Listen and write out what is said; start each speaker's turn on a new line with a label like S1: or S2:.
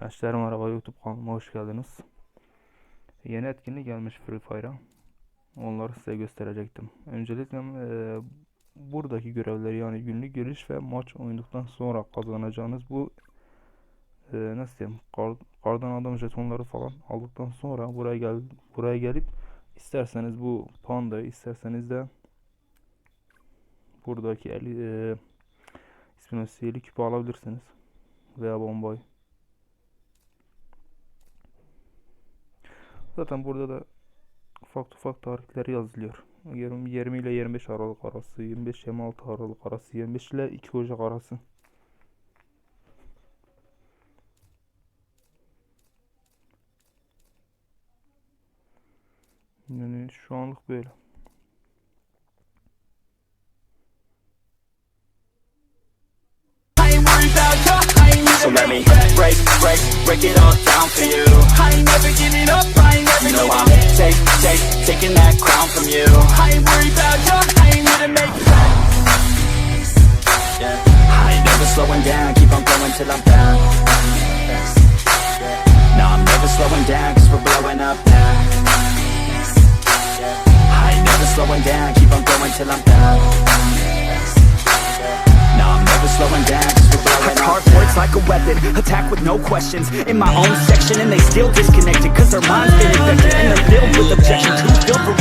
S1: Gençler merhaba YouTube kanalıma hoş geldiniz. Yeni etkinlik gelmiş Free Fire'a. Onları size gösterecektim. Öncelikle eee, buradaki görevleri yani günlük giriş ve maç oynadıktan sonra kazanacağınız bu eee, nasıl diyeyim kar- kardan adam jetonları falan aldıktan sonra buraya gel buraya gelip isterseniz bu pandayı isterseniz de buradaki el, eee ismini sihirli küpü alabilirsiniz veya bombayı. Zaten burada da ufak ufak tarihler yazılıyor. 20, 20 ile 25 Aralık arası, 25-26 Aralık arası, 25 ile 2 Ocak arası. Yani şu anlık böyle.
S2: So let me break, break, break it all down for you
S3: I ain't never giving up,
S2: crown from you.
S3: I ain't worried about ya, I ain't here to make
S2: yeah. I ain't never slowing down, keep on going till I'm down. No, I'm never slowing down, cause we're blowing up now. I ain't never slowing down, keep on going till I'm down. No, I'm never slowing down, cause we're blowing up
S4: Hardpoint's like a weapon, attack with no questions. In my own section and they still disconnected Cause their minds been infected. And they're filled with objections Who's built for